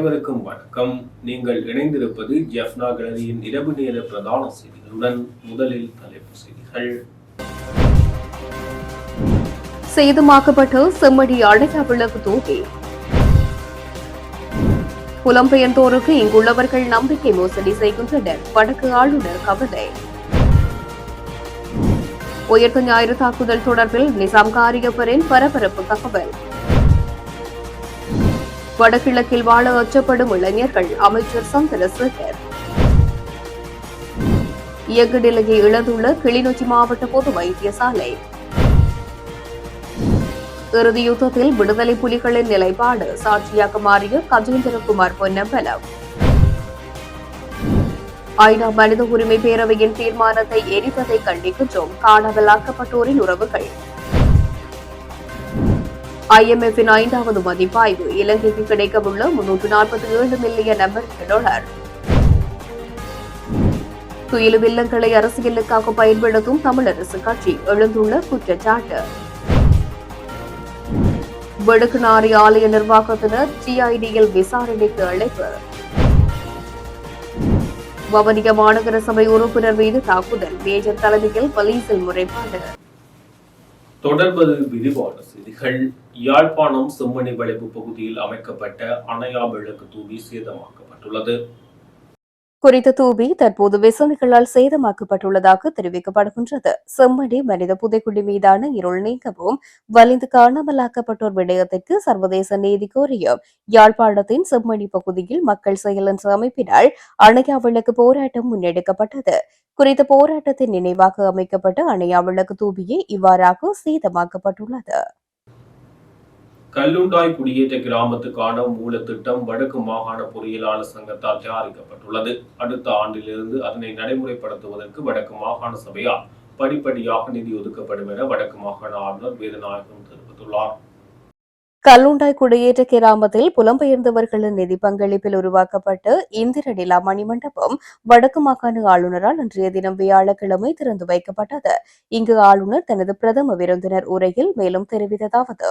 அனைவருக்கும் வணக்கம். நீங்கள் இணைந்திருப்பது ஜெஃப்னா கலரியின் இரவு நேர பிரதான செய்திகளுடன் முதலில் தலைப்பு செய்திகள். சேதமாக்கப்பட்ட செம்மடி அடையா விளக்கு தூக்கி புலம்பெயர்ந்தோருக்கு இங்குள்ளவர்கள் நம்பிக்கை மோசடி செய்கின்றனர். வடக்கு ஆளுநர் கவலை. உயர்த்த ஞாயிறு தாக்குதல் தொடர்பில் நிசாம் காரியப்பரின் பரபரப்பு தகவல். வடகிழக்கில் வாழ அச்சப்படும் இளைஞர்கள் அமைச்சர் சந்திரசேகர். இயக்க நிலையை இழந்துள்ள கிளிநொச்சி மாவட்ட பொது வைத்தியசாலை. இறுதி யுத்தத்தில் விடுதலை புலிகளின் நிலைப்பாடு சாட்சியாக மாறிய கஜேந்திரகுமார் பொன்னம்பலம். ஐநா மனித உரிமை பேரவையின் தீர்மானத்தை எரிப்பதை கண்டிக்கின்றோம் காணாமலாக்கப்பட்டோரின் உறவுகள். ஐஎம்எஃபின் ஐந்தாவது மதிப்பாய்வு இலங்கைக்கு கிடைக்கவுள்ள முன்னூற்று நாற்பத்தி ஏழு மில்லியன் அமெரிக்க டாலர். துயிலு வில்லங்களை அரசியலுக்காக பயன்படுத்தும் தமிழரசு கட்சி எழுந்துள்ள குற்றச்சாட்டு. வெடுக்குநாரி ஆலய நிர்வாகத்தினர் சிஐடியில் விசாரணைக்கு அழைப்பு. வவனிய மாநகர சபை உறுப்பினர் மீது தாக்குதல். மேஜர் தலைமையில் போலீசில் முறைப்பாடு. தொடர்பது விரிவான செய்திகள். யாழ்ப்பாணம் செம்மணி வளைவு பகுதியில் அமைக்கப்பட்ட அணையா விளக்கு தூவி சேதமாக்கப்பட்டுள்ளது. குறித்த தூபி தற்போது விசமிகளால் சேதமாக்கப்பட்டுள்ளதாக தெரிவிக்கப்படுகின்றது. செம்மணி மனித புதைக்குழி மீதான இருள் நீங்கவும் வலிந்து காணாமலாக்கப்பட்டோர் விடயத்திற்கு சர்வதேச நீதி கோரியும் யாழ்ப்பாணத்தின் செம்மணி பகுதியில் மக்கள் செயலன் அமைப்பினால் அணையா விளக்கு போராட்டம் முன்னெடுக்கப்பட்டது. குறித்த போராட்டத்தின் நினைவாக அமைக்கப்பட்ட அணையா விளக்கு தூபியே இவ்வாறாக சேதமாக்கப்பட்டுள்ளது. கல்லுண்டாய் குடியேற்ற கிராமத்துக்கான மூல திட்டம் வடக்கு மாகாண பொறியியலாளர் சங்கத்தால் தயாரிக்கப்பட்டுள்ளது. அடுத்த ஆண்டிலிருந்து அதனை நடைமுறைப்படுத்துவதற்கு வடக்கு மாகாண சபையால் படிப்படியாக நிதி ஒதுக்கப்படும் என வடக்கு மாகாண ஆளுநர் வேதநாயகம் தெரிவித்துள்ளார். கல்லுண்டாய் குடியேற்ற கிராமத்தில் புலம்பெயர்ந்தவர்களின் நிதி பங்களிப்பில் உருவாக்கப்பட்ட இந்திர நிலா மணிமண்டபம் வடக்கு மாகாண ஆளுநரால் இன்றைய தினம் வியாழக்கிழமை திறந்து வைக்கப்பட்டது. இங்கு ஆளுநர் தனது பிரதம விருந்தினர் உரையில் மேலும் தெரிவித்ததாவது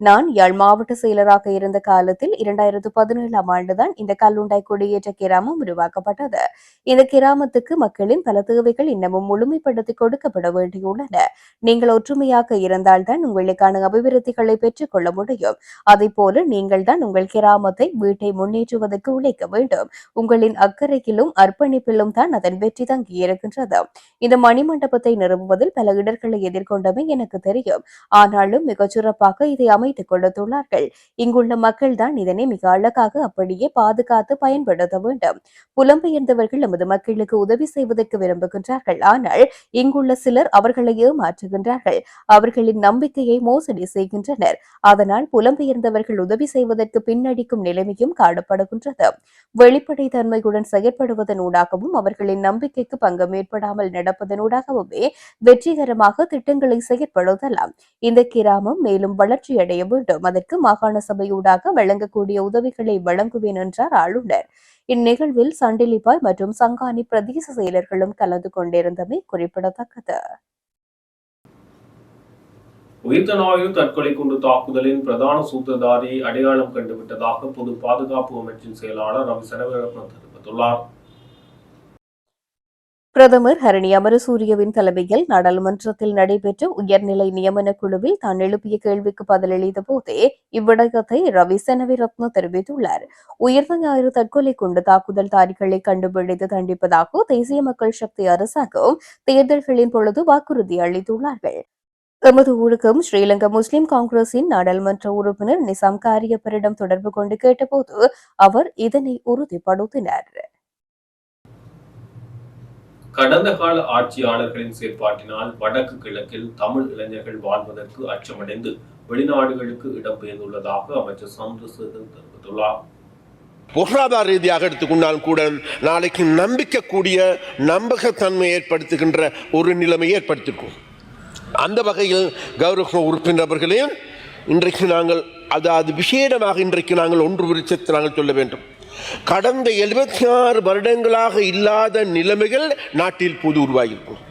நான் யாழ் மாவட்ட செயலராக இருந்த காலத்தில் இரண்டாயிரத்து பதினேழாம் ஆண்டுதான் இந்த கல்லுண்டாய் குடியேற்ற கிராமம் உருவாக்கப்பட்டது. இந்த கிராமத்துக்கு மக்களின் பல தேவைகள் இன்னமும் முழுமைப்படுத்தி கொடுக்கப்பட வேண்டியுள்ளன. நீங்கள் ஒற்றுமையாக இருந்தால்தான் உங்களுக்கான அபிவிருத்திகளை பெற்றுக் கொள்ள முடியும். அதே போல நீங்கள் தான் உங்கள் கிராமத்தை வீட்டை முன்னேற்றுவதற்கு உழைக்க வேண்டும். உங்களின் அக்கறையிலும் அர்ப்பணிப்பிலும் தான் அதன் வெற்றி தங்கி இருக்கின்றது. இந்த மணிமண்டபத்தை நிறுவுவதில் பல இடர்களை எதிர்கொண்டமை எனக்கு தெரியும். ஆனாலும் மிகச் சிறப்பாக இதை அமைத்து கொடுத்துள்ளார்கள் இங்குள்ள மக்கள் தான் இதனை மிக அழகாக அப்படியே பாதுகாத்து பயன்படுத்த வேண்டும். புலம்பெயர்ந்தவர்கள் நமது மக்களுக்கு உதவி செய்வதற்கு விரும்புகின்றார்கள். ஆனால் இங்குள்ள சிலர் அவர்களை ஏமாற்றுகின்றார்கள். அவர்களின் நம்பிக்கையை மோசடி செய்கின்றனர். அதனால் புலம்பெயர்ந்தவர்கள் உதவி செய்வதற்கு பின்னடிக்கும் நிலைமையும் காணப்படுகின்றது. வெளிப்படைத்தன்மையுடன் செயற்படுவதனூடாகவும் அவர்களின் நம்பிக்கைக்கு பங்கம் ஏற்படாமல் நடப்பதனூடாகவுமே வெற்றிகரமாக திட்டங்களை செயற்படுத்தலாம். இந்த கிராமம் மேலும் வளர்ச்சியடைய வேண்டும். அதற்கு மாகாண சபையூடாக வழங்கக்கூடிய உதவிகளை வழங்குவேன் என்றார் ஆளுநர். இந்நிகழ்வில் சண்டிலிபாய் மற்றும் சங்கானி பிரதேச செயலர்களும் கலந்து கொண்டிருந்தமை குறிப்பிடத்தக்கது. உயிர்த்த உயிர்த்தநாயு தற்கொலை குண்டு தாக்குதலின் பிரதான சூத்திரதாரியை அடையாளம் கண்டுவிட்டதாக பொது பாதுகாப்பு அமைச்சின் செயலாளர் ரவி சனவரத்ன தெரிவித்துள்ளார். பிரதமர் ஹரணி அமரசூரியவின் தலைமையில் நாடாளுமன்றத்தில் நடைபெற்ற உயர்நிலை நியமன குழுவில் தான் எழுப்பிய கேள்விக்கு பதிலளித்த போதே இவ்விடயத்தை ரவி செனவிரத்ன தெரிவித்துள்ளார். உயர்ந்த ஞாயிறு தற்கொலை கொண்டு தாக்குதல் தாரிகளை கண்டுபிடித்து தண்டிப்பதாக தேசிய மக்கள் சக்தி அரசாங்கம் தேர்தல்களின் பொழுது வாக்குறுதி அளித்துள்ளார்கள். எமது ஊடகம் ஸ்ரீலங்கா முஸ்லிம் காங்கிரசின் நாடாளுமன்ற உறுப்பினர் நிசாம் காரியப்பரிடம் தொடர்பு கொண்டு கேட்டபோது அவர் இதனை உறுதிப்படுத்தினார். கடந்த கால ஆட்சியாளர்களின் செயற்பாட்டினால் வடக்கு கிழக்கில் தமிழ் இளைஞர்கள் வாழ்வதற்கு அச்சமடைந்து வெளிநாடுகளுக்கு இடம்பெயர்ந்துள்ளதாக அமைச்சர் சந்திரசேகர் தெரிவித்துள்ளார். பொருளாதார ரீதியாக எடுத்துக்கொண்டாலும் கூட நாளைக்கு நம்பிக்கக்கூடிய நம்பகத்தன்மை ஏற்படுத்துகின்ற ஒரு நிலைமையை ஏற்படுத்திருக்கும். அந்த வகையில் கௌரவ உறுப்பினர்களையும் இன்றைக்கு நாங்கள் அதாவது விசேடமாக இன்றைக்கு நாங்கள் ஒன்று விருச்சத்தை நாங்கள் சொல்ல வேண்டும். கடந்த எழுபத்தி ஆறு வருடங்களாக இல்லாத நிலைமைகள் நாட்டில் பொது உருவாகியிருக்கும்.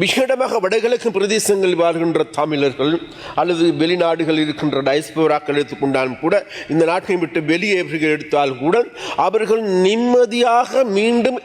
விசேடமாக வடகிழக்கு பிரதேசங்களில் வாழ்கின்ற தமிழர்கள் அல்லது வெளிநாடுகளில் இருக்கின்ற டயஸ்போராக்கள் எடுத்துக்கொண்டாலும் கூட இந்த நாட்டை விட்டு வெளியேறுகள் எடுத்தால் கூட அவர்கள் நிம்மதியாக மீண்டும்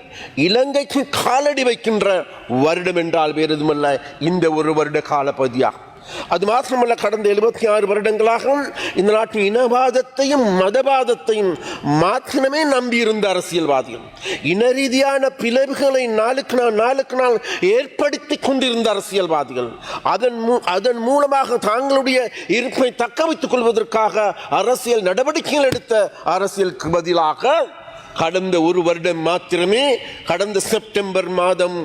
இலங்கைக்கு காலடி வைக்கின்ற வருடம் என்றால் வேறு எதுவுமல்ல இந்த ஒரு வருட காலப்பகுதியாகும். அது மாத்திரமல்ல கடந்த எழுபத்தி ஆறு வருடங்களாக இந்த நாட்டின் இனவாதத்தையும் மதவாதத்தையும் மாத்திரமே நம்பியிருந்த அரசியல்வாதிகள் இன ரீதியான பிளவுகளை நாளுக்கு நாள் நாளுக்கு நாள் ஏற்படுத்தி கொண்டிருந்த அரசியல்வாதிகள் அதன் மூ அதன் மூலமாக தாங்களுடைய இருப்பை தக்க வைத்துக் கொள்வதற்காக அரசியல் நடவடிக்கைகள் எடுத்த அரசியலுக்கு பதிலாக கடந்த ஒரு வருடம் மாத்திரமே கடந்த செப்டம்பர் மாதம்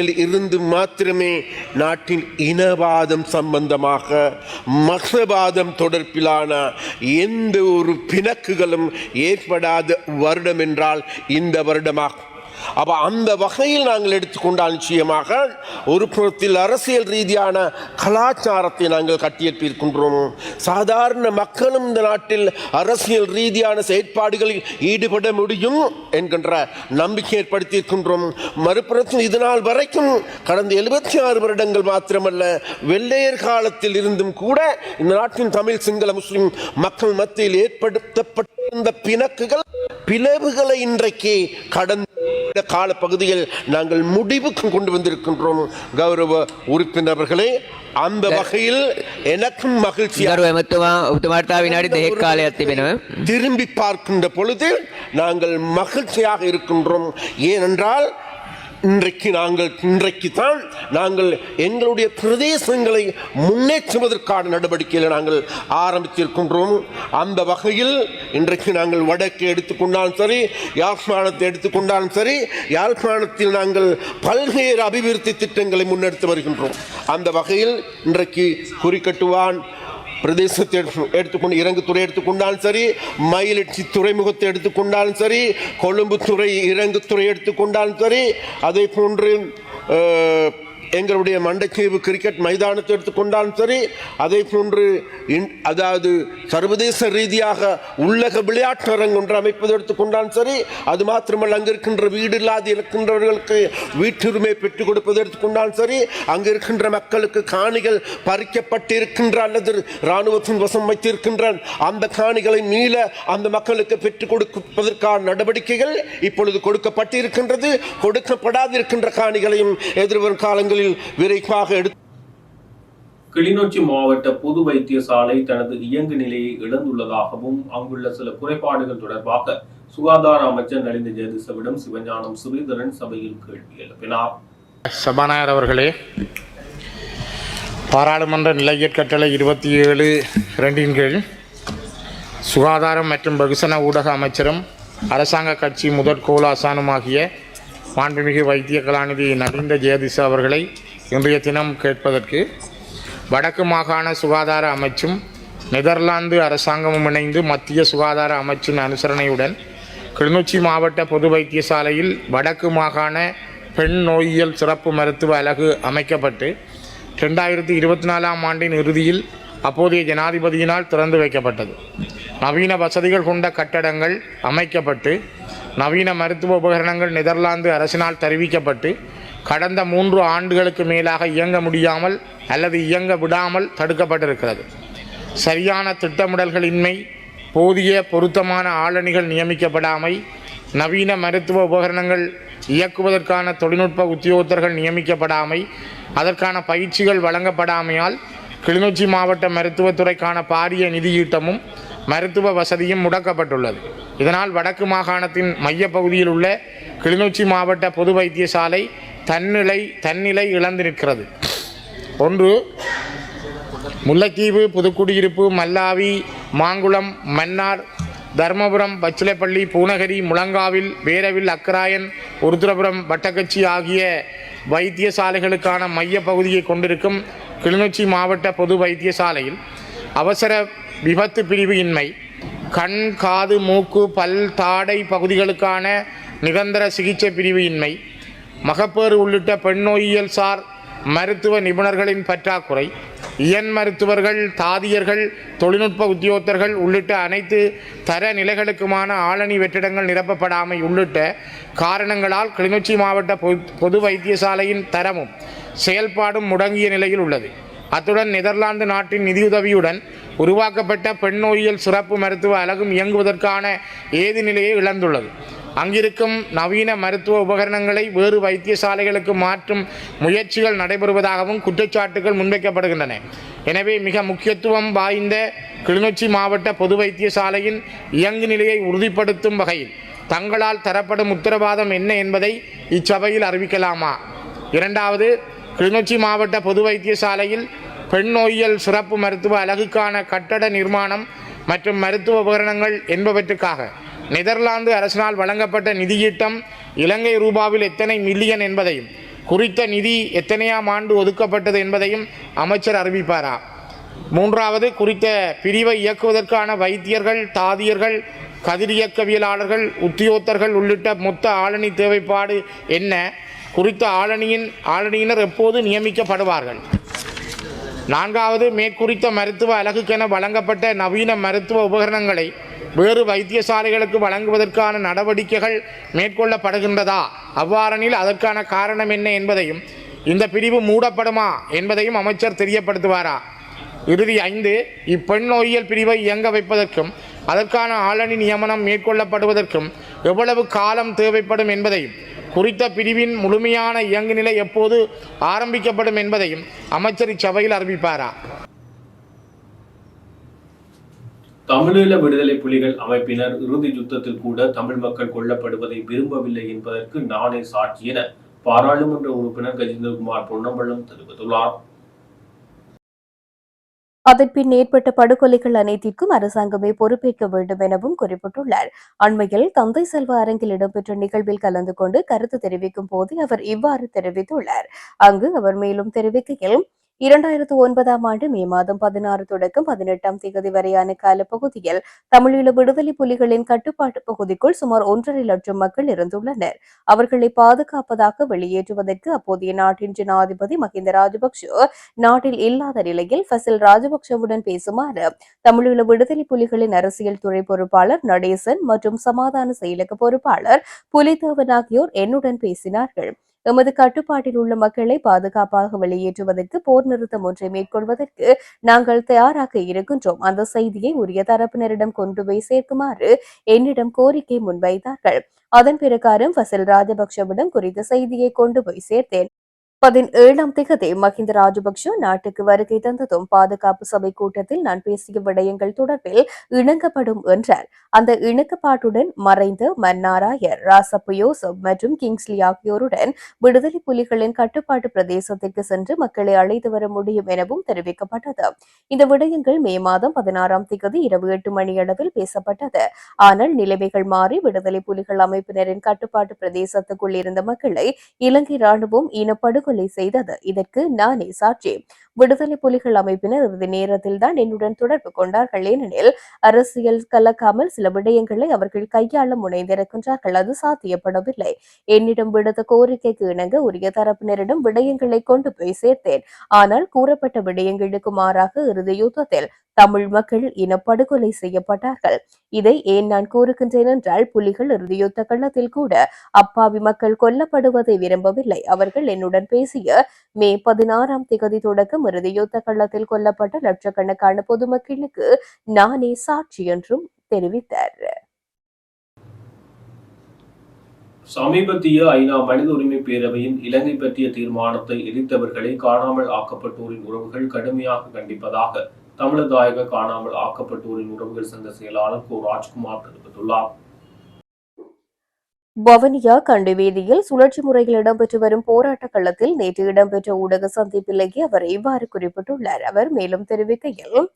இருந்து மாத்திரமே நாட்டின் இனவாதம் சம்பந்தமாக மதவாதம் தொடர்பிலான எந்த ஒரு பிணக்குகளும் ஏற்படாத வருடம் என்றால் இந்த வருடமாகும். அப்போ அந்த வகையில் நாங்கள் எடுத்துக்கொண்டால் நிச்சயமாக ஒரு புறத்தில் அரசியல் ரீதியான கலாச்சாரத்தை நாங்கள் கட்டியெழுப்பியிருக்கின்றோம். சாதாரண மக்களும் இந்த நாட்டில் அரசியல் ரீதியான செயற்பாடுகளில் ஈடுபட முடியும் என்கின்ற நம்பிக்கை ஏற்படுத்தியிருக்கின்றோம். மறுபுறத்தில் இதனால் வரைக்கும் கடந்த எழுபத்தி ஆறு வருடங்கள் மாத்திரமல்ல வெள்ளையர் காலத்தில் இருந்தும் கூட இந்த நாட்டின் தமிழ் சிங்கள முஸ்லிம் மக்கள் மத்தியில் ஏற்படுத்தப்பட்டிருந்த பிணக்குகள் பிளவுகளை இன்றைக்கு கடந்த கால பகுதியில் நாங்கள் முடிவுக்கும் கொண்டு வந்திருக்கின்றோம் கௌரவ உறுப்பினர்களே. அந்த வகையில் எனக்கும் மகிழ்ச்சி திரும்பி பார்க்கின்ற பொழுது நாங்கள் மகிழ்ச்சியாக இருக்கின்றோம். ஏனென்றால் இன்றைக்கு நாங்கள் இன்றைக்கு தான் நாங்கள் எங்களுடைய பிரதேசங்களை முன்னேற்றுவதற்கான நடவடிக்கைகளை நாங்கள் ஆரம்பித்திருக்கின்றோம். அந்த வகையில் இன்றைக்கு நாங்கள் வடக்கு எடுத்துக்கொண்டாலும் சரி யாழ்ப்பாணத்தை எடுத்துக்கொண்டாலும் சரி யாழ்ப்பாணத்தில் நாங்கள் பல்வேறு அபிவிருத்தி திட்டங்களை முன்னெடுத்து வருகின்றோம். அந்த வகையில் இன்றைக்கு குறிக்கட்டுவான் பிரதேசத்தை எடுத்து- எடுத்துக்கொண்டு இறங்குத்துறை எடுத்துக்கொண்டாலும் சரி மயிலட்சி துறைமுகத்தை எடுத்துக்கொண்டாலும் சரி கொழும்பு துறை இறங்குத்துறை எடுத்துக்கொண்டாலும் சரி அதே போன்று எங்களுடைய மண்டச்சீவு கிரிக்கெட் மைதானத்தை எடுத்துக்கொண்டாலும் சரி அதே போன்று இன்- அதாவது சர்வதேச ரீதியாக உள்ளக விளையாட்டரங்கு ஒன்று அமைப்பது எடுத்துக்கொண்டாலும் சரி அது மாத்திரமல்ல அங்கு இருக்கின்ற வீடு இல்லாது இருக்கின்றவர்களுக்கு வீட்டுரிமை பெற்றுக் கொடுப்பது எடுத்துக்கொண்டாலும் சரி அங்கு இருக்கின்ற மக்களுக்கு காணிகள் பறிக்கப்பட்டிருக்கின்ற அல்லது இராணுவத்தின் வசம் வைத்திருக்கின்ற அந்த காணிகளை மீள அந்த மக்களுக்கு பெற்றுக் கொடுப்பதற்கான நடவடிக்கைகள் இப்பொழுது கொடுக்கப்பட்டிருக்கின்றது. கொடுக்கப்படாதிருக்கின்ற காணிகளையும் எதிர்வரும் காலங்கள் காலங்களில் விரைவாக எடுத்து கிளிநொச்சி மாவட்ட பொது வைத்தியசாலை தனது இயங்கு நிலையை இழந்துள்ளதாகவும் அங்குள்ள சில குறைபாடுகள் தொடர்பாக சுகாதார அமைச்சர் நலிந்த ஜெயதிசவிடம் சிவஞானம் சுரீதரன் சபையில் கேள்வி எழுப்பினார். சபாநாயகர் அவர்களே பாராளுமன்ற நிலையற் கட்டளை இருபத்தி ஏழு ரெண்டின் கீழ் சுகாதாரம் மற்றும் வெகுசன ஊடக அமைச்சரும் அரசாங்க கட்சி முதற் கோலாசானுமாகிய மாண்புமிகு வைத்திய கலாநிதி நலிந்த ஜெயதிச அவர்களை இன்றைய தினம் கேட்பதற்கு வடக்கு மாகாண சுகாதார அமைச்சும் நெதர்லாந்து அரசாங்கமும் இணைந்து மத்திய சுகாதார அமைச்சின் அனுசரணையுடன் கிளிநொச்சி மாவட்ட பொது வைத்தியசாலையில் வடக்கு மாகாண பெண் நோயியல் சிறப்பு மருத்துவ அலகு அமைக்கப்பட்டு ரெண்டாயிரத்தி இருபத்தி நாலாம் ஆண்டின் இறுதியில் அப்போதைய ஜனாதிபதியினால் திறந்து வைக்கப்பட்டது. நவீன வசதிகள் கொண்ட கட்டடங்கள் அமைக்கப்பட்டு நவீன மருத்துவ உபகரணங்கள் நெதர்லாந்து அரசினால் தெரிவிக்கப்பட்டு கடந்த மூன்று ஆண்டுகளுக்கு மேலாக இயங்க முடியாமல் அல்லது இயங்க விடாமல் தடுக்கப்பட்டிருக்கிறது. சரியான திட்டமிடல்களின்மை போதிய பொருத்தமான ஆளணிகள் நியமிக்கப்படாமை நவீன மருத்துவ உபகரணங்கள் இயக்குவதற்கான தொழில்நுட்ப உத்தியோகத்தர்கள் நியமிக்கப்படாமை அதற்கான பயிற்சிகள் வழங்கப்படாமையால் கிளிநொச்சி மாவட்ட மருத்துவத்துறைக்கான பாரிய நிதியீட்டமும் மருத்துவ வசதியும் முடக்கப்பட்டுள்ளது. இதனால் வடக்கு மாகாணத்தின் மையப்பகுதியில் உள்ள கிளிநொச்சி மாவட்ட பொது வைத்தியசாலை தன்னிலை தன்னிலை இழந்து நிற்கிறது ஒன்று முல்லைத்தீவு புதுக்குடியிருப்பு மல்லாவி மாங்குளம் மன்னார் தர்மபுரம் பச்சிலைப்பள்ளி பூனகிரி முழங்காவில் வேரவில் அக்கராயன் உருத்ரபுரம் வட்டக்கச்சி ஆகிய வைத்தியசாலைகளுக்கான மைய பகுதியை கொண்டிருக்கும் கிளிநொச்சி மாவட்ட பொது வைத்தியசாலையில் அவசர விபத்து பிரிவு இன்மை. கண் காது மூக்கு பல் தாடை பகுதிகளுக்கான நிரந்தர சிகிச்சை பிரிவு இன்மை மகப்பேறு உள்ளிட்ட பெண்ணோயியல் சார் மருத்துவ நிபுணர்களின் பற்றாக்குறை. இயன் மருத்துவர்கள் தாதியர்கள் தொழில்நுட்ப உத்தியோகத்தர்கள் உள்ளிட்ட அனைத்து தர நிலைகளுக்குமான ஆளணி வெற்றிடங்கள் நிரப்பப்படாமை உள்ளிட்ட காரணங்களால் கிளிநொச்சி மாவட்ட பொது வைத்தியசாலையின் தரமும் செயல்பாடும் முடங்கிய நிலையில் உள்ளது. அத்துடன் நெதர்லாந்து நாட்டின் நிதியுதவியுடன் உருவாக்கப்பட்ட பெண் நோயியல் சிறப்பு மருத்துவ அலகும் இயங்குவதற்கான ஏது நிலையை இழந்துள்ளது. அங்கிருக்கும் நவீன மருத்துவ உபகரணங்களை வேறு வைத்தியசாலைகளுக்கு மாற்றும் முயற்சிகள் நடைபெறுவதாகவும் குற்றச்சாட்டுகள் முன்வைக்கப்படுகின்றன. எனவே மிக முக்கியத்துவம் வாய்ந்த கிளிநொச்சி மாவட்ட பொது வைத்தியசாலையின் இயங்கு நிலையை உறுதிப்படுத்தும் வகையில் தங்களால் தரப்படும் உத்தரவாதம் என்ன என்பதை இச்சபையில் அறிவிக்கலாமா? இரண்டாவது கிளிநொச்சி மாவட்ட பொது வைத்தியசாலையில் பெண் நோயியல் சிறப்பு மருத்துவ அலகுக்கான கட்டட நிர்மாணம் மற்றும் மருத்துவ உபகரணங்கள் என்பவற்றுக்காக நெதர்லாந்து அரசினால் வழங்கப்பட்ட நிதியீட்டம் இலங்கை ரூபாவில் எத்தனை மில்லியன் என்பதையும் குறித்த நிதி எத்தனையாம் ஆண்டு ஒதுக்கப்பட்டது என்பதையும் அமைச்சர் அறிவிப்பாரா? மூன்றாவது குறித்த பிரிவை இயக்குவதற்கான வைத்தியர்கள் தாதியர்கள் கதிரியக்கவியலாளர்கள் உத்தியோத்தர்கள் உள்ளிட்ட மொத்த ஆளணி தேவைப்பாடு என்ன? குறித்த ஆளணியின் ஆளணியினர் எப்போது நியமிக்கப்படுவார்கள்? நான்காவது மேற்குறித்த மருத்துவ அலகுக்கென வழங்கப்பட்ட நவீன மருத்துவ உபகரணங்களை வேறு வைத்தியசாலைகளுக்கு வழங்குவதற்கான நடவடிக்கைகள் மேற்கொள்ளப்படுகின்றதா? அவ்வாறெனில் அதற்கான காரணம் என்ன என்பதையும் இந்த பிரிவு மூடப்படுமா என்பதையும் அமைச்சர் தெரியப்படுத்துவாரா? இறுதி ஐந்து இப்பெண் நோயியல் பிரிவை இயங்க வைப்பதற்கும் அதற்கான ஆளணி நியமனம் மேற்கொள்ளப்படுவதற்கும் எவ்வளவு காலம் தேவைப்படும் என்பதையும் குறித்த பிரிவின் முழுமையான இயங்கு நிலை எப்போது ஆரம்பிக்கப்படும் என்பதையும் அமைச்சர் இச்சபையில் அறிவிப்பாரா? தமிழீழ விடுதலை புலிகள் அமைப்பினர் இறுதி யுத்தத்தில் கூட தமிழ் மக்கள் கொல்லப்படுவதை விரும்பவில்லை என்பதற்கு நானே சாட்சி என பாராளுமன்ற உறுப்பினர் கஜேந்திரகுமார் பொன்னம்பலம் தெரிவித்துள்ளார். அதன்பின் ஏற்பட்ட படுகொலைகள் அனைத்திற்கும் அரசாங்கமே பொறுப்பேற்க வேண்டும் எனவும் குறிப்பிட்டுள்ளார். அண்மையில் தந்தை செல்வ அரங்கில் இடம்பெற்ற நிகழ்வில் கலந்து கொண்டு கருத்து தெரிவிக்கும் போது அவர் இவ்வாறு தெரிவித்துள்ளார். அங்கு அவர் மேலும் தெரிவிக்கையில் இரண்டாயிரத்து ஒன்பதாம் ஆண்டு மே மாதம் பதினாறு தொடக்கம் பதினெட்டாம் தேதி வரையான காலப்பகுதியில் தமிழீழ விடுதலை புலிகளின் கட்டுப்பாட்டு பகுதிக்குள் சுமார் ஒன்றரை லட்சம் மக்கள் இருந்துள்ளனர். அவர்களை பாதுகாப்பதாக வெளியேற்றுவதற்கு அப்போதைய நாட்டின் ஜனாதிபதி மஹிந்த ராஜபக்ஷ நாட்டில் இல்லாத நிலையில் ஃபசில் ராஜபக்ஷவுடன் பேசுமாறு தமிழீழ விடுதலை புலிகளின் அரசியல் துறை பொறுப்பாளர் நடேசன் மற்றும் சமாதான செயலக பொறுப்பாளர் புலிதேவன் ஆகியோர் என்னுடன் பேசினார்கள். எமது கட்டுப்பாட்டில் உள்ள மக்களை பாதுகாப்பாக வெளியேற்றுவதற்கு போர் நிறுத்தம் ஒன்றை மேற்கொள்வதற்கு நாங்கள் தயாராக இருக்கின்றோம். அந்த செய்தியை உரிய தரப்பினரிடம் கொண்டு போய் சேர்க்குமாறு என்னிடம் கோரிக்கை முன்வைத்தார்கள். அதன் பிரகாரம் ஃபசில் ராஜபக்ஷவிடம் குறித்த செய்தியை கொண்டு போய் சேர்த்தேன். பதினேழாம் திகதி மஹிந்த ராஜபக்ஷ நாட்டுக்கு வருகை தந்ததும் பாதுகாப்பு சபை கூட்டத்தில் நான் பேசிய விடயங்கள் தொடர்பில் இணங்கப்படும் என்றார். அந்த இணக்கப்பாட்டுடன் மறைந்த மன்னாராயர் ராசப்பு யோசப் மற்றும் கிங்ஸ்லி ஆகியோருடன் விடுதலை புலிகளின் கட்டுப்பாட்டு பிரதேசத்திற்கு சென்று மக்களை அழைத்து வர முடியும் எனவும் தெரிவிக்கப்பட்டது. இந்த விடயங்கள் மே மாதம் பதினாறாம் திகதி இரவு எட்டு மணியளவில் பேசப்பட்டது. ஆனால் நிலைமைகள் மாறி விடுதலை புலிகள் அமைப்பினரின் கட்டுப்பாட்டு பிரதேசத்துக்குள் இருந்த மக்களை இலங்கை ராணுவம் இனப்படுகொலை செய்தது. இதற்கு நானே சாட்சி. விடுதலை புலிகள் அமைப்பினர் இறுதி நேரத்தில் தான் என்னுடன் தொடர்பு கொண்டார்கள். ஏனெனில் அரசியல் கலக்காமல் சில விடயங்களை அவர்கள் கையாள முனைந்திருக்கின்றார்கள். அது சாத்தியப்படவில்லை. என்னிடம் விடுத்த கோரிக்கைக்கு இணங்க உரிய தரப்பினரிடம் விடயங்களை கொண்டு போய் சேர்த்தேன். ஆனால் கூறப்பட்ட விடயங்களுக்கு மாறாக இறுதி யுத்தத்தில் தமிழ் மக்கள் இனப்படுகொலை செய்யப்பட்டார்கள். இதை ஏன் நான் கூறுகின்றேன் என்றால் புலிகள் இறுதியுத்த கள்ளத்தில் கூட அப்பாவி மக்கள் கொல்லப்படுவதை விரும்பவில்லை. அவர்கள் என்னுடன் பேசிய மே பதினாறாம் திகதி தொடக்கம் இறுதியுத்த கள்ளத்தில் கொல்லப்பட்ட லட்சக்கணக்கான பொதுமக்களுக்கு நானே சாட்சி என்றும் தெரிவித்தார். சமீபத்திய ஐநா மனித உரிமை பேரவையின் இலங்கை பற்றிய தீர்மானத்தை எதிர்த்தவர்களை காணாமல் ஆக்கப்பட்டோரின் உறவுகள் கடுமையாக கண்டிப்பதாக தமிழதாயக காணாமல் ஆக்கப்பட்டோரின் உறவுகள் சங்க செயலாளர் கோ ராஜ்குமார் தெரிவித்துள்ளார். வவனியா கண்டி வீதியில் சுழற்சி முறையில் இடம்பெற்று வரும் போராட்ட களத்தில் நேற்று இடம்பெற்ற ஊடக சந்திப்பிலேயே அவர் இவ்வாறு குறிப்பிட்டுள்ளார். அவர் மேலும் தெரிவிக்கையில்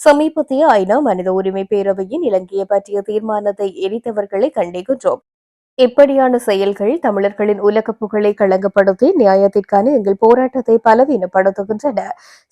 சமீபத்திய ஐநா மனித உரிமை பேரவையின் இலங்கையை பற்றிய தீர்மானத்தை எரித்தவர்களை கண்டிக்கின்றோம். இப்படியான செயல்கள் தமிழர்களின் உலக புகழை களங்கப்படுத்தி நியாயத்திற்கான எங்கள் போராட்டத்தை பலவீனப்படுத்துகின்றன.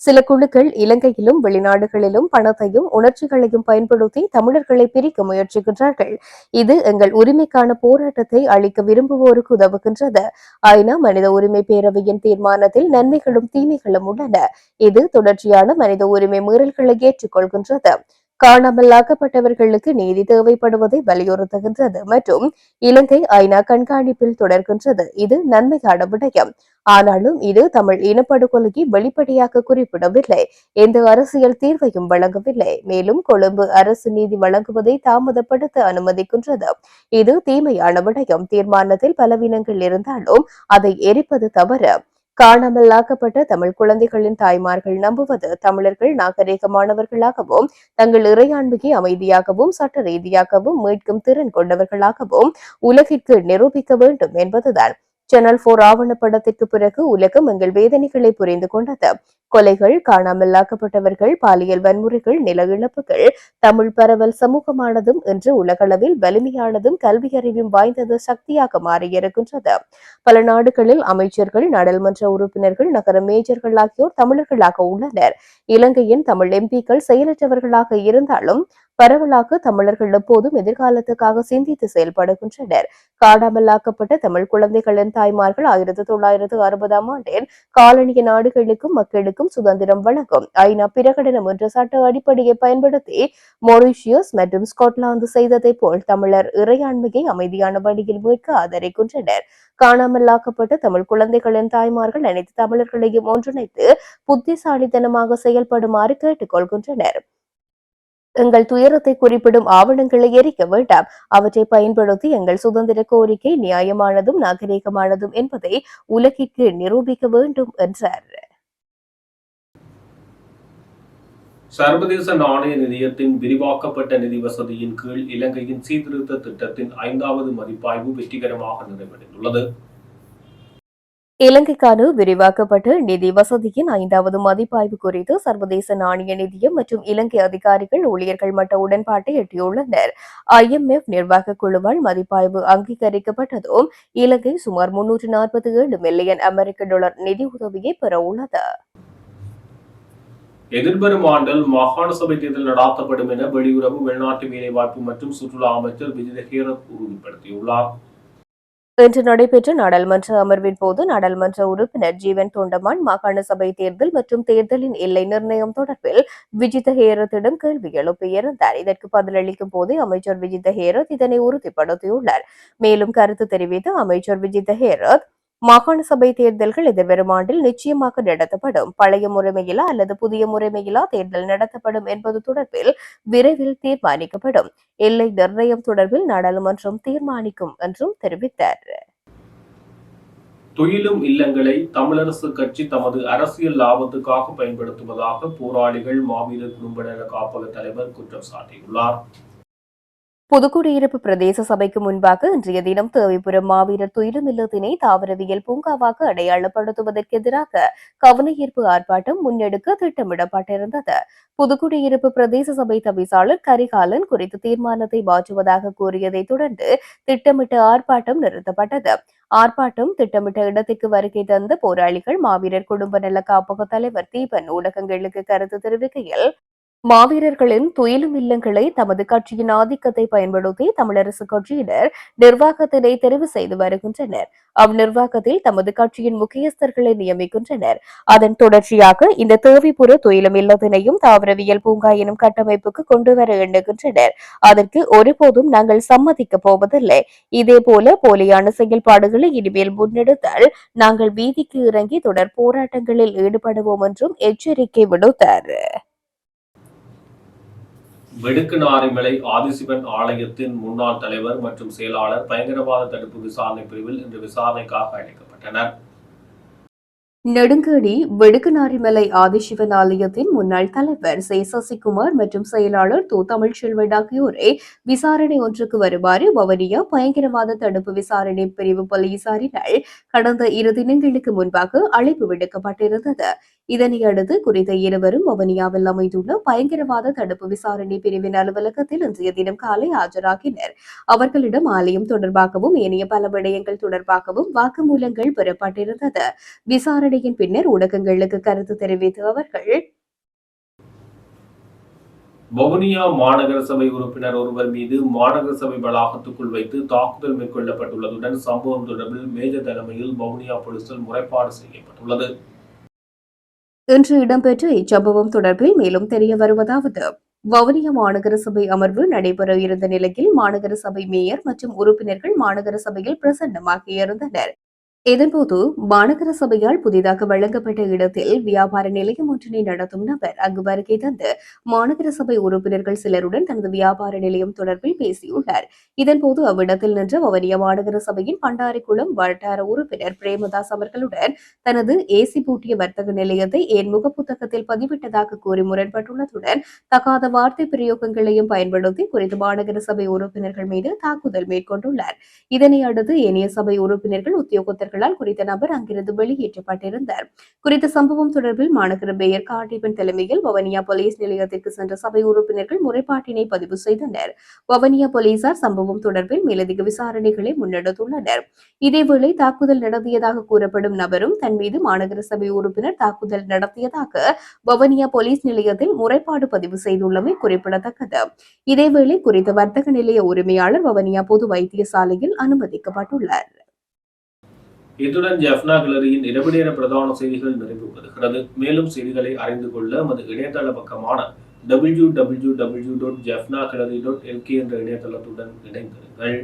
சில குழுக்கள் இலங்கையிலும் வெளிநாடுகளிலும் பணத்தையும் உணர்ச்சிகளையும் பயன்படுத்தி தமிழர்களை பிரிக்க முயற்சிக்கின்றார்கள். இது எங்கள் உரிமைக்கான போராட்டத்தை அளிக்க விரும்புவோருக்கு உதவுகின்றது. ஐநா மனித உரிமை பேரவையின் தீர்மானத்தில் நன்மைகளும் தீமைகளும் உள்ளன. இது தொடர்ச்சியான மனித உரிமை மீறல்களை ஏற்றுக்கொள்கின்றது. காணாமலாக்கப்பட்டவர்களுக்கு நீதி தேவைப்படுவதை வலியுறுத்துகின்றது மற்றும் இலங்கை ஐநா கண்காணிப்பில் தொடர்கின்றது. இது நன்மையான விடயம். ஆனாலும் இது தமிழ் இனப்படுகொலையை வெளிப்படையாக குறிப்பிடவில்லை. எந்த அரசியல் தீர்வையும் வழங்கவில்லை. மேலும் கொழும்பு அரசு நீதி வழங்குவதை தாமதப்படுத்த அனுமதிக்கின்றது. இது தீமையான விடயம். தீர்மானத்தில் பலவீனங்கள் இருந்தாலும் அதை எரிப்பது தவறு. காணாமலாக்கப்பட்ட தமிழ் குழந்தைகளின் தாய்மார்கள் நம்புவது தமிழர்கள் நாகரிகமானவர்களாகவும் தங்கள் இறையாண்மையை அமைதியாகவும் சட்ட ரீதியாகவும் மீட்கும் திறன் கொண்டவர்களாகவும் உலகிற்கு நிரூபிக்க வேண்டும் என்பதுதான். சேனல் போர் ஆவணப்படத்திற்கு பிறகு உலகம் எங்கள் வேதனைகளை புரிந்து கொண்டது. கொலைகள் காணாமலாக்கப்பட்டவர்கள் பாலியல் வன்முறைகள் நில இழப்புகள் தமிழ் பரவல் சமூகமானதும் இன்று உலகளவில் வலிமையானதும் கல்வி அறிவும் வாய்ந்தது சக்தியாக மாறியிருக்கின்றது. பல நாடுகளில் அமைச்சர்கள் நாடாளுமன்ற உறுப்பினர்கள் நகர மேஜர்கள் ஆகியோர் தமிழர்களாக உள்ளனர். இலங்கையின் தமிழ் எம்பிக்கள் செயலற்றவர்களாக இருந்தாலும் பரவலாக தமிழர்கள் எப்போதும் எதிர்காலத்துக்காக சிந்தித்து செயல்படுகின்றனர். காடாமல்லாக்கப்பட்ட தமிழ் குழந்தைகளின் தாய்மார்கள் ஆயிரத்தி தொள்ளாயிரத்து அறுபதாம் ஆண்டில் காலனிய நாடுகளுக்கும் மக்களுக்கும் சுதந்திரம் வழங்கும். ஐநா பிரகடனம் என்ற சட்ட அடிப்படையை பயன்படுத்தி மொரிஷியஸ் மற்றும் ஸ்காட்லாந்து செய்ததை போல் தமிழர் இறையாண்மையை அமைதியான வழியில் மீட்க ஆதரிக்கின்றனர். காணாமலாக்கப்பட்ட தமிழ் குழந்தைகளின் தாய்மார்கள் அனைத்து தமிழர்களையும் ஒன்றிணைத்து புத்திசாலித்தனமாக செயல்படுமாறு கேட்டுக்கொள்கின்றனர். எங்கள் துயரத்தை குறிப்பிடும் ஆவணங்களை எரிக்க வேண்டாம். அவற்றை பயன்படுத்தி எங்கள் சுதந்திர கோரிக்கை நியாயமானதும் நாகரீகமானதும் என்பதை உலகிற்கு நிரூபிக்க வேண்டும் என்றார். சர்வதேச நாணய நிதியத்தின் விரிவாக்கப்பட்ட நிதி வசதியின் கீழ் இலங்கையின் சீர்திருத்த திட்டத்தின் ஐந்தாவது மதிப்பாய்வு வெற்றிகரமாக நிறைவடைந்துள்ளது. இலங்கைக்கான விரிவாக்கப்பட்ட நிதி வசதியின் ஐந்தாவது மதிப்பாய்வு குறித்து சர்வதேச நாணய நிதியம் மற்றும் இலங்கை அதிகாரிகள் ஊழியர்கள் மட்ட உடன்பாட்டை எட்டியுள்ளனர். ஐஎம்எஃப் நிர்வாக குழுவால் மதிப்பாய்வு அங்கீகரிக்கப்பட்டதும் இலங்கை சுமார் முன்னூற்று நாற்பத்தி ஏழு மில்லியன் அமெரிக்க டாலர் நிதி உதவியை பெற உள்ளது. எதிர்வரும் ஆண்டில் மாகாண சபை தேர்தல் நடாத்தப்படும் என வெளியுறவு வெளிநாட்டு வேலைவாய்ப்பு மற்றும் சுற்றுலா அமைச்சர் விஜய் ஹேரத் உறுதிப்படுத்தியுள்ளார். இன்று நடைபெற்ற நாடாளுமன்ற அமர்வின் போது நாடாளுமன்ற உறுப்பினர் ஜீவன் தொண்டமான் மாகாண சபை தேர்தல் மற்றும் தேர்தலின் எல்லை நிர்ணயம் தொடர்பில் விஜித ஹேரத்திடம் கேள்வி எழுப்பியிருந்தார் இதற்கு பதிலளிக்கும் போதே அமைச்சர் விஜித ஹேரத் இதனை உறுதிப்படுத்தியுள்ளார். மேலும் கருத்து தெரிவித்த அமைச்சர் விஜித ஹேரத் மாகாண சபை தேர்தல்கள் எதிர்வரும் ஆண்டில் நிச்சயமாக நடத்தப்படும். பழைய முறைமையிலா அல்லது புதிய முறைமையிலா தேர்தல் நடத்தப்படும் என்பது தொடர்பில் விரைவில் தீர்மானிக்கப்படும். எல்லை நிர்ணயம் தொடர்பில் நாடாளுமன்றம் தீர்மானிக்கும் என்றும் தெரிவித்தார். துயிலும் இல்லங்களை தமிழரசு கட்சி தமது அரசியல் லாபத்துக்காக பயன்படுத்துவதாக போராளிகள் மாவீரர் குடும்ப நல காப்பக தலைவர் குற்றம் சாட்டியுள்ளார். புதுக்குடியிருப்பு பிரதேச சபைக்கு முன்பாக இன்றைய தினம் தேவைப்புறம் மாவீரர் துயிலும் இல்லத்தினை தாவரவியல் பூங்காவாக அடையாளப்படுத்துவதற்கு எதிராக கவனஈர்ப்பு ஆர்ப்பாட்டம் முன்னெடுக்க திட்டமிடப்பட்டிருந்தது. புதுக்குடியிருப்பு பிரதேச சபை தவிசாளர் கரிகாலன் குறித்த தீர்மானத்தை மாற்றுவதாக கூறியதைத் தொடர்ந்து திட்டமிட்ட ஆர்ப்பாட்டம் நிறுத்தப்பட்டது. ஆர்ப்பாட்டம் திட்டமிட்ட இடத்திற்கு வருகை தந்த போராளிகள் மாவீரர் குடும்ப நல காப்பக தலைவர் தீபன் ஊடகங்களுக்கு கருத்து தெரிவிக்கையில் மாவீரர்களின் துயிலும் இல்லங்களை தமது கட்சியின் ஆதிக்கத்தை பயன்படுத்தி தமிழரசு கட்சியினர் நிர்வாகத்தினை தெரிவு செய்து வருகின்றனர். அவ்நிர்வாகத்தில் தமது கட்சியின் முக்கியஸ்தர்களை நியமிக்கின்றனர். அதன் தொடர்ச்சியாக இந்த தேவிபுர துயிலும் இல்லத்தினையும் தாவரவியல் பூங்கா எனும் கட்டமைப்புக்கு கொண்டு வர எண்ணுகின்றனர். அதற்கு ஒருபோதும் நாங்கள் சம்மதிக்கப் போவதில்லை. இதேபோல போலியான செயல்பாடுகளை இனிமேல் முன்னெடுத்தால் நாங்கள் வீதிக்கு இறங்கி தொடர் போராட்டங்களில் ஈடுபடுவோம் என்றும் எச்சரிக்கை விடுத்தார். வெடுக்குநாரிமலை ஆதிசிவன் ஆலயத்தின் முன்னாள் தலைவர் மற்றும் செயலாளர் பயங்கரவாத தடுப்பு விசாரணை பிரிவில் இன்று விசாரணைக்காக அழைக்கப்பட்டனர். நெடுங்கேணி வெடுக்குநாரிமலை ஆதிசிவன் ஆலயத்தின் முன்னாள் தலைவர் சே சசிகுமார் மற்றும் செயலாளர் தோ தமிழ்ச்செல்வன் ஆகியோரை விசாரணை ஒன்றுக்கு வருமாறு வவுனியா பயங்கரவாத தடுப்பு விசாரணை பிரிவு போலீசாரினால் கடந்த இரு தினங்களுக்கு முன்பாக அழைப்பு விடுக்கப்பட்டிருந்தது. இதனை அடுத்து குறித்த இருவரும் வவுனியாவில் அமைந்துள்ள பயங்கரவாத தடுப்பு விசாரணை பிரிவின் அலுவலகத்தில் இன்றைய தினம் காலை ஆஜராகினர். அவர்களிடம் ஆலயம் தொடர்பாகவும் ஏனைய பல விடயங்கள் தொடர்பாகவும் வாக்குமூலங்கள் பெறப்பட்டிருந்தது. விசாரணையின் பின்னர் ஊடகங்களுக்கு கருத்து தெரிவித்த அவர்கள் வவுனியா மாநகர சபை உறுப்பினர் ஒருவர் மீது மாநகர சபை வளாகத்துக்குள் வைத்து தாக்குதல் மேற்கொள்ளப்பட்டுள்ளதுடன் சம்பவம் தொடர்பில் மேஜர் தலைமையில் வவுனியா போலீசில் முறைப்பாடு செய்யப்பட்டுள்ளது. இன்று இடம்பெற்ற இச்சம்பவம் தொடர்பில் மேலும் தெரிய வருவதாவது. வவுனியா மாநகர சபை அமர்வு நடைபெற இருந்த நிலையில் மாநகர சபை மேயர் மற்றும் உறுப்பினர்கள் மாநகர சபையில் பிரசன்னமாக இருந்தனர். இதன்போது மாநகர சபையால் புதிதாக வழங்கப்பட்ட இடத்தில் வியாபார நிலையம் ஒன்றினை நடத்தும் நபர் அங்கு வருகை தந்து மாநகர சபை உறுப்பினர்கள் சிலருடன் தனது வியாபார நிலையம் தொடர்பில் பேசியுள்ளார். இதன்போது அவ்விடத்தில் நின்ற வவனிய மாநகர சபையின் பண்டாரிக்குளம் வட்டார உறுப்பினர் பிரேமதாஸ் அவர்களுடன் தனது ஏசி பூட்டிய வர்த்தக நிலையத்தை என் முகப்புத்தகத்தில் பதிவிட்டதாக கூறி முரண்பட்டுள்ளதுடன் தகாத வார்த்தை பிரயோகங்களையும் பயன்படுத்தி குறித்து மாநகர சபை உறுப்பினர்கள் மீது தாக்குதல் மேற்கொண்டுள்ளார். இதனை அடுத்து ஏனைய சபை உறுப்பினர்கள் காவலர்களால் குறித்த நபர் அங்கிருந்து வெளியேற்றப்பட்டிருந்தார். குறித்த சம்பவம் தொடர்பில் மாநகர மேயர் கார்டிபன் தலைமையில் வவனியா போலீஸ் நிலையத்திற்கு சென்ற சபை உறுப்பினர்கள் முறைப்பாட்டினை பதிவு செய்தனர். வவனியா போலீசார் சம்பவம் தொடர்பில் மேலதிக விசாரணைகளை முன்னெடுத்துள்ளனர். இதேவேளை தாக்குதல் நடத்தியதாக கூறப்படும் நபரும் தன் மீது மாநகர சபை உறுப்பினர் தாக்குதல் நடத்தியதாக வவனியா போலீஸ் நிலையத்தில் முறைப்பாடு பதிவு செய்துள்ளமை குறிப்பிடத்தக்கது. இதேவேளை குறித்த வர்த்தக நிலைய உரிமையாளர் வவனியா பொது வைத்தியசாலையில் அனுமதிக்கப்பட்டுள்ளார். இத்துடன் ஜெஃப்னா கிளரியின் இரவு நேர பிரதான செய்திகள் நிறைவு பெறுகிறது. மேலும் செய்திகளை அறிந்து கொள்ள நமது இணையதள பக்கமான W W W dot Jaffna glory dot LK என்ற இணையதளத்துடன் இணைந்திருங்கள்.